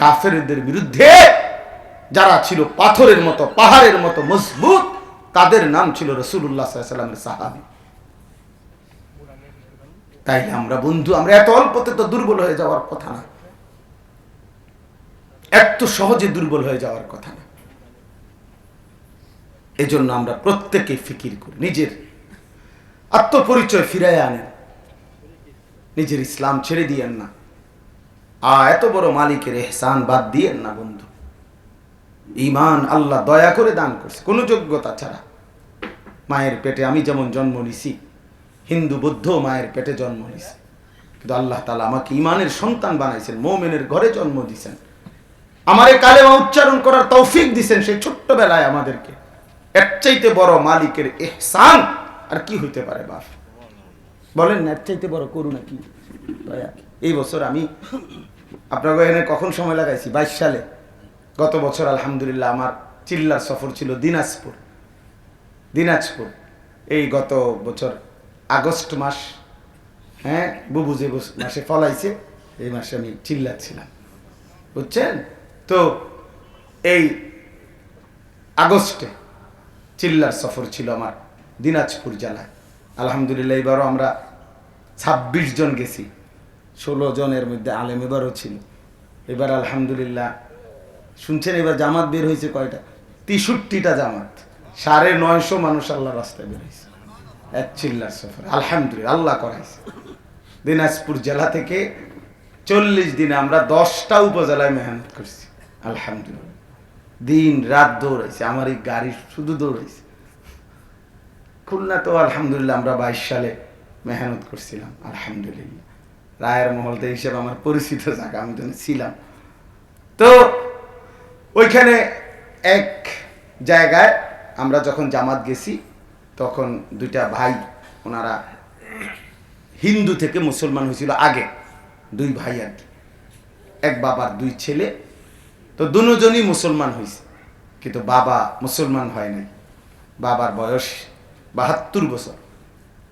কাফেরদের বিরুদ্ধে যারা ছিল পাথরের মতো, পাহাড়ের মতো মজবুত, তাদের নাম ছিল রসুল্লাহ সাহাবি। তাই আমরা বন্ধু, আমরা এত অল্পতে তো দুর্বল হয়ে যাওয়ার কথা না। এত সহজে দুর্বল হয়ে যাওয়ার কথা না। এজন্য আমরা প্রত্যেকে ফিকির করি, নিজের আত্মপরিচয় ফিরাই আনেন। নিজের ইসলাম ছেড়ে দিয়েন না। আ, এত বড় মালিকের এহসান বাদ দিয়েন না বন্ধু। ইমান আল্লাহ দয়া করে দান করছে। কোনো যোগ্যতা ছাড়া। মায়ের পেটে আমি যেমন জন্ম নিছি, হিন্দু বৌদ্ধ মায়ের পেটে জন্ম নিছে। কিন্তু আল্লাহ তালা আমাকে ইমানের সন্তান বানাইছেন, মোমেনের ঘরে জন্ম দিছেন। আমারে কালেমা উচ্চারণ করার তৌফিক দিছেন সেই ছোট্টবেলায় আমাদেরকে। এর চাইতে বড় মালিকের এহসান আর কি হইতে পারে বাপ? বলেন না, এর চাইতে বড় করুণা কি? দয়া? এই বছর আমি আপনার এখানে কখন সময় লাগাইছি? বাইশ সালে। গত বছর আলহামদুলিল্লাহ আমার চিল্লার সফর ছিল দিনাজপুর। দিনাজপুর। এই গত বছর আগস্ট মাস হ্যাঁ বুবু যে মাসে ফলাইছে, এই মাসে আমি চিল্লাচ্ছিলাম বুঝছেন? তো এই আগস্টে চিল্লার সফর ছিল আমার দিনাজপুর জেলায়। আলহামদুলিল্লাহ এবারও আমরা ছাব্বিশ জন গেছি। ষোলো জনের মধ্যে আলেম এবারও ছিল। এবার আলহামদুলিল্লাহ, শুনছেন? এবার জামাত বের হয়েছে কয়টা? তেষট্টিটা জামাত। সাড়ে নয়শো মানুষ আল্লাহ রাস্তায় বের হয়েছে। এক চিল্লার সফর। আলহামদুলিল্লাহ, আল্লাহ করাইছে। দিনাজপুর জেলা থেকে চল্লিশ দিনে আমরা দশটা উপজেলায় মেহনত করছি। আলহামদুলিল্লাহ। দিন রাত দৌড়াইছে। আমার এই গাড়ি শুধু দৌড়াইছে। খুলনা তো আলহামদুলিল্লাহ আমরা বাইশ সালে মেহনত করছিলাম। আলহামদুলিল্লাহ। রায়ের মহলতে হিসেবে আমার পরিচিত জায়গা আমি ছিলাম। তো ওইখানে এক জায়গায় আমরা যখন জামাত গেছি, তখন দুইটা ভাই ওনারা হিন্দু থেকে মুসলমান হয়েছিল আগে, দুই ভাই আর কি। এক বাবার দুই ছেলে। তো দুজনই মুসলমান হয়েছে, কিন্তু বাবা মুসলমান হয় নাই। বাবার বয়স বাহাত্তর বছর।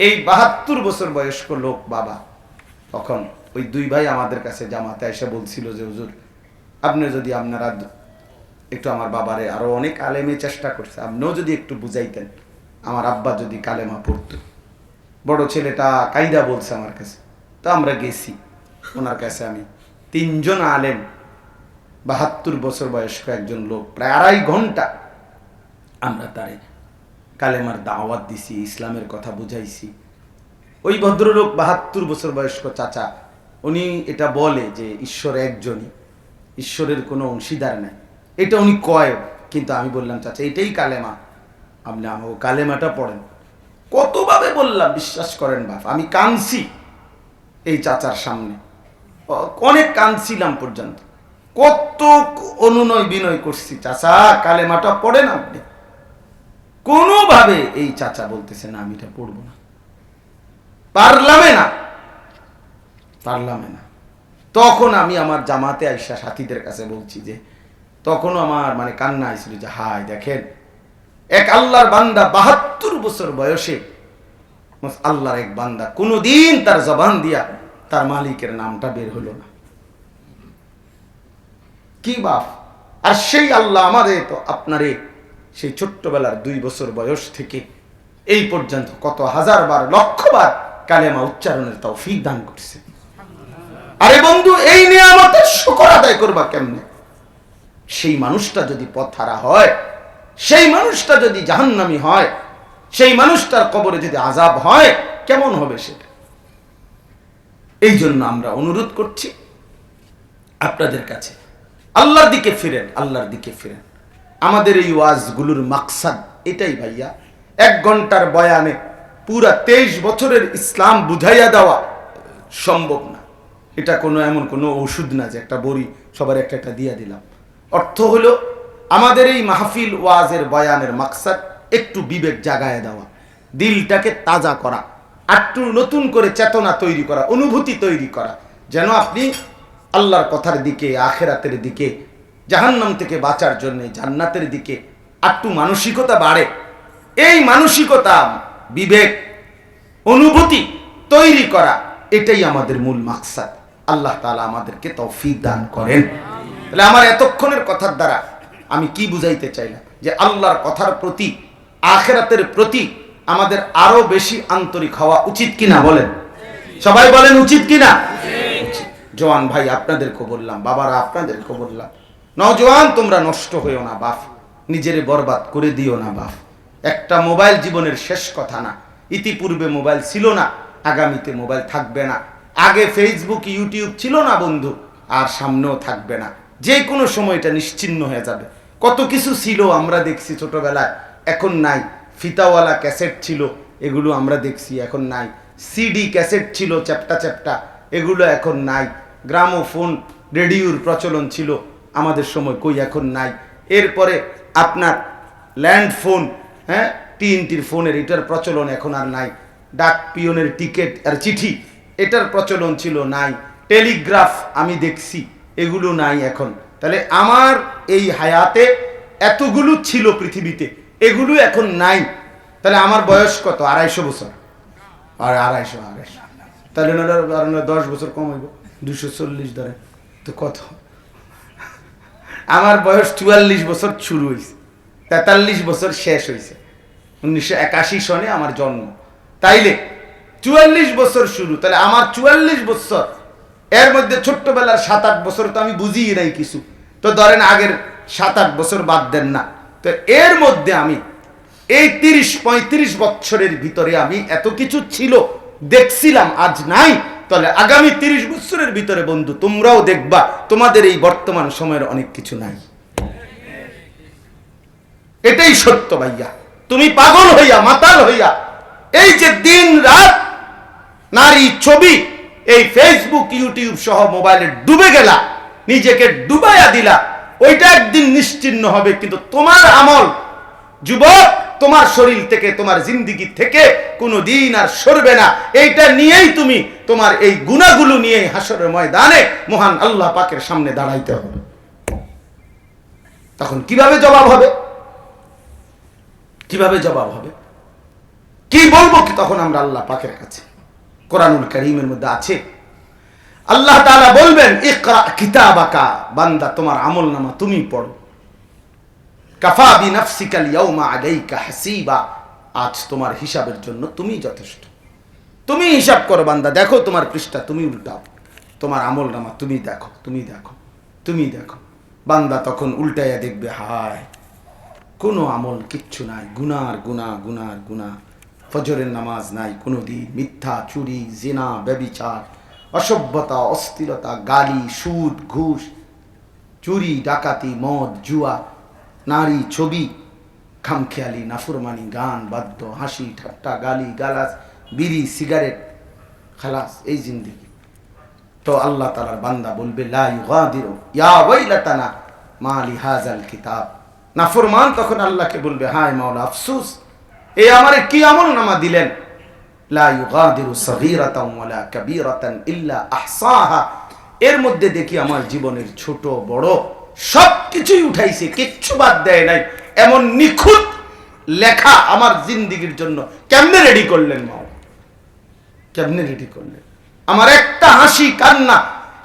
এই বাহাত্তর বছর বয়স্ক লোক বাবা। তখন ওই দুই ভাই আমাদের কাছে জামাতে এসে বলছিল যে, হুজুর, আপনি যদি আপনারা একটু আমার বাবারে আরও অনেক আলেমে চেষ্টা করছে, আপনিও যদি একটু বুঝাইতেন, আমার আব্বা যদি কালেমা পড়তো। বড় ছেলেটা কাইদা বলছে আমার কাছে। তো আমরা গেছি, ওনার কাছে আমি তিনজন আলেম, বাহাত্তর বছর বয়স্ক একজন লোক, প্রায় আড়াই ঘণ্টা আমরা তারে কালেমার দাওয়াত দিছি, ইসলামের কথা বুঝাইছি। ওই ভদ্রলোক বাহাত্তর বছর বয়স্ক চাচা, উনি এটা বলে যে ঈশ্বর একজনই, ঈশ্বরের কোনো অংশীদার নাই। এটা উনি কয়, কিন্তু আমি বললাম, চাচা, এটাই কালেমা। আপনি আমাকে কালেমাটা পড়েন। কতভাবে বললাম, বিশ্বাস করেন বাপ, আমি কানছি এই চাচার সামনে। অনেক কানছিলাম পর্যন্ত। কত অনুনয় বিনয় করছি, চাচা, কালেমাটা পড়েন আপনি। কোনোভাবে এই চাচা বলতেছে, না, আমি এটা পড়ব না। পারলামে না। পারলামে না। তখন আমি আমার জামাতে আইসা সাথীদের কাছে বলছি যে, তখনও আমার মানে কান্না আইছিল যে হাই দেখেন, এক আল্লাহর বান্দা বাহাত্তর বছর বয়সে আল্লাহর এক বান্দা কোনোদিন তার জবান দিয়া তার মালিকের নামটা বের হলো না। কি বাপ? আর সেই আল্লাহ আমাদের তো আপনারে সেই ছোট্টবেলার দুই বছর বয়স থেকে এই পর্যন্ত কত হাজার বার, লক্ষ বার কালেমা উচ্চারণের তৌফিক দান করছে। আরে বন্ধু, এই নিয়ামতের শুকর আদায় করবা কেমনে? সেই মানুষটা যদি পথহারা হয়, সেই মানুষটা যদি জাহান্নামি হয়, সেই মানুষটার কবরে যদি আজাব হয়, কেমন হবে সেটা? এই জন্য আমরা অনুরোধ করছি, আপনাদের কাছে আল্লাহর দিকে ফিরেন, আল্লাহর দিকে ফিরেন। আমাদের এই ওয়াজগুলোর মাকসাদ এটাই ভাইয়া, এক ঘণ্টার বয়ানে পুরা তেইশ বছরের ইসলাম বুঝাইয়া দেওয়া সম্ভব না। এটা কোনো এমন কোনো ওষুধ না যে একটা বড়ি সবার একটা একটা দিয়া দিলাম। অর্থ হলো আমাদের এই মাহফিল ওয়াজের বয়ানের মাকসাদ একটু বিবেক জাগায় দেওয়া, দিলটাকে তাজা করা, আটটু নতুন করে চেতনা তৈরি করা, অনুভূতি তৈরি করা, যেন আপনি আল্লাহর কথার দিকে, আখেরাতের দিকে, জাহান্নাম থেকে বাঁচার জন্যে, জান্নাতের দিকে আটটু মানসিকতা বাড়ে। এই মানসিকতা বিবেক, অনুভূতি তৈরি করা, এটাই আমাদের মূল মাকসাদ। আল্লাহ তালা আমাদেরকে তৌফিক দান করেন। তাহলে আমার এতক্ষণের কথার দ্বারা আমি কি বুঝাইতে চাইলাম যে আল্লাহর কথার প্রতি, আখেরাতের প্রতি আমাদের আরও বেশি আন্তরিক হওয়া উচিত কিনা বলেন? সবাই বলেন উচিত কিনা। জওয়ান ভাই আপনাদেরকে বললাম, বাবারা আপনাদেরকে বললাম। নজওয়ান তোমরা নষ্ট হইও না, বাপ। নিজেরে বরবাদ করে দিও না, বাপ। একটা মোবাইল জীবনের শেষ কথা না। ইতিপূর্বে মোবাইল ছিল না, আগামীতে মোবাইল থাকবে না। আগে ফেসবুক ইউটিউব ছিল না বন্ধু, আর সামনেও থাকবে না। যে কোনো সময় এটা নিশ্চিন্ন হয়ে যাবে। কত কিছু ছিল আমরা দেখছি ছোটবেলায়, এখন নাই। ফিতাওয়ালা ক্যাসেট ছিল, এগুলো আমরা দেখছি, এখন নাই। সিডি ক্যাসেট ছিল, চ্যাপটা চ্যাপটা, এগুলো এখন নাই। গ্রামোফোন, রেডিওর প্রচলন ছিল, আমাদের সময় কই এখন নাই। এরপরে আপনার ল্যান্ড ফোন হ্যাঁ? টিএনটির ফোনের, এটার প্রচলন এখন আর নাই। ডাক পিয়নের টিকিট, আর চিঠি, এটার প্রচলন ছিল নাই। টেলিগ্রাফ আমি দেখছি, এগুলো নাই এখন। তাহলে আমার এই হায়াতে এতগুলো ছিল পৃথিবীতে, এগুলো এখন নাই। তাহলে আমার বয়স কত? আড়াইশো বছর। আর আড়াইশো আড়াইশো। তাহলে দশ বছর কম হইব। দুশো চল্লিশ ধরে। তো কত? আমার বয়স চুয়াল্লিশ বছর শুরু হয়েছে তেতাল্লিশ বছর শেষ হয়েছে। উনিশশো একাশি সনে আমার জন্ম। তাইলে চুয়াল্লিশ বছর শুরু তাহলে আমার চুয়াল্লিশ বছর, এর মধ্যে ছোট্টবেলার সাত আট বছর তো আমি বুঝিই নাই কিছু। তো ধরেন আগের সাত আট বছর বাদ দেন না। তো এর মধ্যে আমি এই তিরিশ পঁয়ত্রিশ বছরের ভিতরে আমি এত কিছু ছিল, দেখছিলাম, আজ নাই। তাহলে আগামী তিরিশ বছরের ভিতরে বন্ধু, তোমরাও দেখবা, তোমাদের এই বর্তমান সময়ের অনেক কিছু নাই। এটাই সত্য ভাইয়া। তুমি পাগল হইয়া, মাতাল হইয়া, এই যে দিন রাত নারী ছবি, এই ফেসবুক ইউটিউব সহ মোবাইলে ডুবে গেলা, নিজেকে ডুবাইয়া দিলা, ওইটা একদিন নিশ্চিন্ন হবে, কিন্তু তোমার আমল যুবক, তোমার শরীর থেকে, তোমার জিন্দিগি থেকে কোনো দিন আর সরবে না। এইটা নিয়েই তুমি তোমার এই গুণাগুলো নিয়ে হাসরের ময়দানে মহান আল্লাহ পাকের সামনে দাঁড়াইতে হবে। তখন কীভাবে জবাব হবে? কীভাবে জবাব হবে? কি বলব কি তখন আমরা আল্লাহ পাকের কাছে? কোরআনুল করিমের মধ্যে আছে। আল্লাহ তাআলা বলবেন, ইকরা কিতাবাকা, বান্দা, তোমার আমল নামা তুমি পড়ো। কাফা বি নাফসিকাল ইয়াউমা আলাইকা হাসিবা। আজ তোমার হিসাবের জন্য তুমি যথেষ্ট। তুমি হিসাব করো, বান্দা, দেখো তোমার পৃষ্ঠা, তুমি উল্টাও। তোমার আমল নামা তুমি দেখো তুমি দেখো তুমি দেখো। বান্দা তখন উল্টাইয়া দেখবে, হায় কোনো আমল কিচ্ছু নাই। গুনার গুনা গুনার গুনা। ফজরের নামাজ নাই কোনো দিন। মিথ্যা, চুরি, জেনা, ব্যবিচার, অসভ্যতা, অস্থিরতা, গালি, সুদ, ঘুষ, চুরি, ডাকাতি, মদ, জুয়া, নারী, ছবি, খামখেয়ালি, নাফরমানি, গান, বাদ্য, হাসি, ঠাট্টা, গালি গালাস বিড়ি, সিগারেট, খালাস, এই জিন্দিগি। তো আল্লাহ তালার বান্দা বলবে, লা ইয়া ওয়াইলাতানা, মা লিহাজাল কিতাব। নাফরমান তখন আল্লাহকে বলবে, হায় মাওলা, আফসুস। এ আমারে কি আমল নামা দিলেন এর মধ্যে দেখি আমার জীবনের ছোট, বড় সব কিছুই উঠাইছে, কিচ্ছু বাদ দেয় নাই। এমন নিখুঁত লেখা আমার জিন্দিগির জন্য কেমনে রেডি করলেন মাও কেমনে রেডি করলেন? আমার একটা হাসি, কান্না,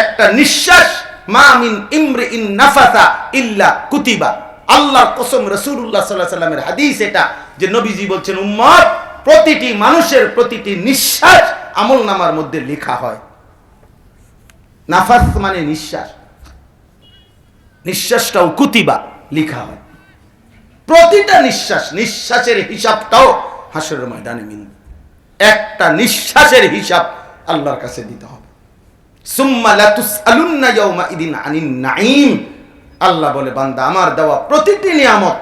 একটা নিঃশ্বাস, মা মিন ইমরি ইন নাফাতা ইল্লা কুতিবা। আল্লাহর কসম রাসূলুল্লাহ সাল্লাল্লাহু আলাইহি সাল্লামের হাদিস এটা যে নবীজি বলছেন, উম্মত, প্রতিটি মানুষের প্রতিটি নিঃশ্বাস আমল নামার মধ্যে লেখা হয়। নাফাস মানে নিঃশ্বাস। নিঃশ্বাসটাও কুতিবা লেখা হয়। প্রতিটা নিঃশ্বাস, নিঃশ্বাসের হিসাবটাও হাসরের ময়দানে একটা নিঃশ্বাসের হিসাব আল্লাহর কাছে দিতে হবে। সুম্মা লাতুসআলুন্না ইয়াউমাইদিন আনিন নাঈম। আল্লাহ বলে, বান্দা, আমার দেওয়া প্রতিটি নিয়ামত,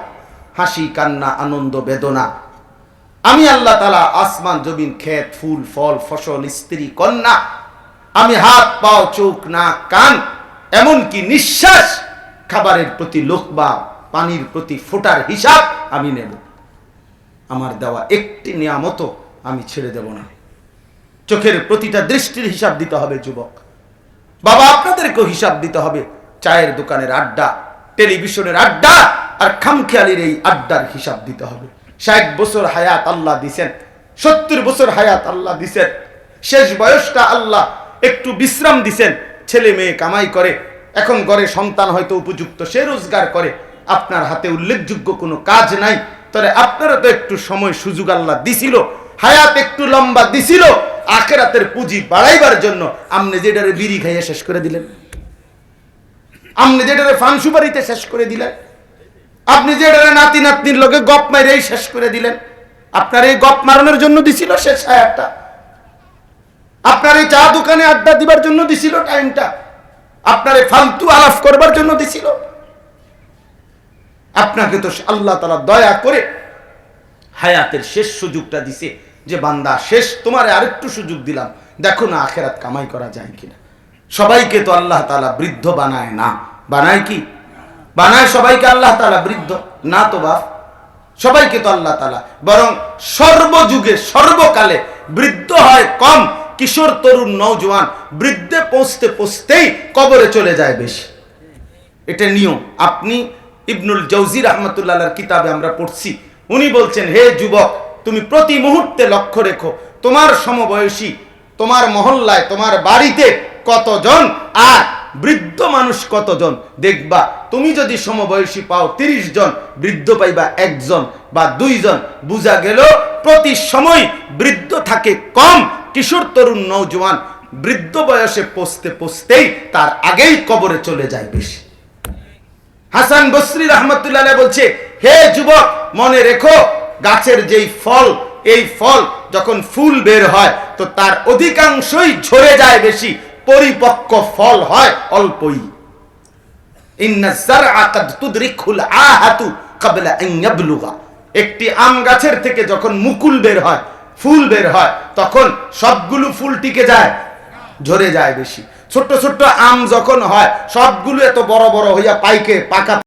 হাসি, কান্না, আনন্দ, বেদনা, আমি আল্লাহ তালা আসমান, জমিন, ক্ষেত, ফুল, ফল, ফসল, স্ত্রী, কন্যা, আমি হাত, পাও, চোখ, নাক, কান, এমনকি নিঃশ্বাস, খাবারের প্রতি লোক বা পানির প্রতি ফোটার হিসাব আমি নেব। আমার দেওয়া একটি নিয়ামত আমি ছেড়ে দেব না। চোখের প্রতিটা দৃষ্টির হিসাব দিতে হবে, যুবক। বাবা, আপনাদেরকেও হিসাব দিতে হবে। চায়ের দোকানের আড্ডা, টেলিভিশনের আড্ডা আর খামখেয়ালির এই আড্ডার হিসাব দিতে হবে। ষাট বছর হায়াত আল্লাহ দিছেন, সত্তর বছর হায়াত আল্লাহ দিছেন, শেষ বয়সটা আল্লাহ একটু বিশ্রাম দিছেন, ছেলে মেয়ে কামাই করে, এখন ঘরে সন্তান হয়তো উপযুক্ত, সে রোজগার করে, আপনার হাতে উল্লেখযোগ্য কোনো কাজ নাই, তবে আপনারা তো একটু সময় সুযোগ আল্লাহ দিছিল, হায়াত একটু লম্বা দিছিল, আখেরাতের পুঁজি বাড়াইবার জন্য আপনি যেটারে বিড়ি খাইয়ে শেষ করে দিলেন। আপনি যেটারে ফান সুপারিতে শেষ করে দিলেন, আপনি যেটারে নাতি নাতনির লোকে গপ মাইরেই শেষ করে দিলেন, আপনার এই গপ মারানোর জন্য দিছিল শেষ হায়াতটা। আপনার এই চা দোকানে আড্ডা দিবার জন্য দিছিল টাইমটা। আপনার এই ফালতু আলাপ করবার জন্য দিছিল। আপনাকে তো আল্লাহ তালা দয়া করে হায়াতের শেষ সুযোগটা দিছে, যে বান্দা শেষ তোমার আরেকটু সুযোগ দিলাম, দেখো না আখেরাত কামাই করা যায় কিনা। সবাইকে তো আল্লাহ তালা বৃদ্ধ বানায় না। বানায় কি? বানায় সবাইকে আল্লাহ তালা বৃদ্ধ। না তো বাপ, সবাইকে তো আল্লাহ তালা বরং সর্বযুগে, সর্বকালে বৃদ্ধ হয় কম, কিশোর, তরুণ নৌজওয়ান বৃদ্ধে পৌঁছতে পৌঁছতেই কবরে চলে যায় বেশি। এটা নিয়ম। আপনি ইবনুল জৌজি রহমতুল্লাহর কিতাবে আমরা পড়ছি, উনি বলছেন, হে যুবক, তুমি প্রতি মুহূর্তে লক্ষ্য রেখো, তোমার সমবয়সী, তোমার মহল্লায়, তোমার বাড়িতে কতজন আর বৃদ্ধ মানুষ কতজন? দেখবা, তুমি যদি সমবয়সী পাও তিরিশ জন, বৃদ্ধ পাইবা একজন বা দুইজন। বুঝা গেল, প্রতি সময় বৃদ্ধ থাকে কম। কিশোর, তরুণ নৌজওয়ান বৃদ্ধ বয়সে পৌঁছতে পৌঁছতেই তার আগেই কবরে চলে যায় বেশি। হাসান বসরি রহমতুল্লাহ বলছে, হে যুবক, মনে রেখো, গাছের যেই ফল, এই ফল যখন ফুল বের হয়, তো তার অধিকাংশই ঝরে যায় বেশি। পরিপক্ক ফল হয় অল্পই। একটি আম গাছের থেকে যখন মুকুল বের হয়, ফুল বের হয়, তখন সবগুলো ফুল টিকে যায়, ঝরে যায় বেশি। ছোট্ট ছোট্ট আম যখন হয়, সবগুলো এত বড় বড় হইয়া পাইকে পাকা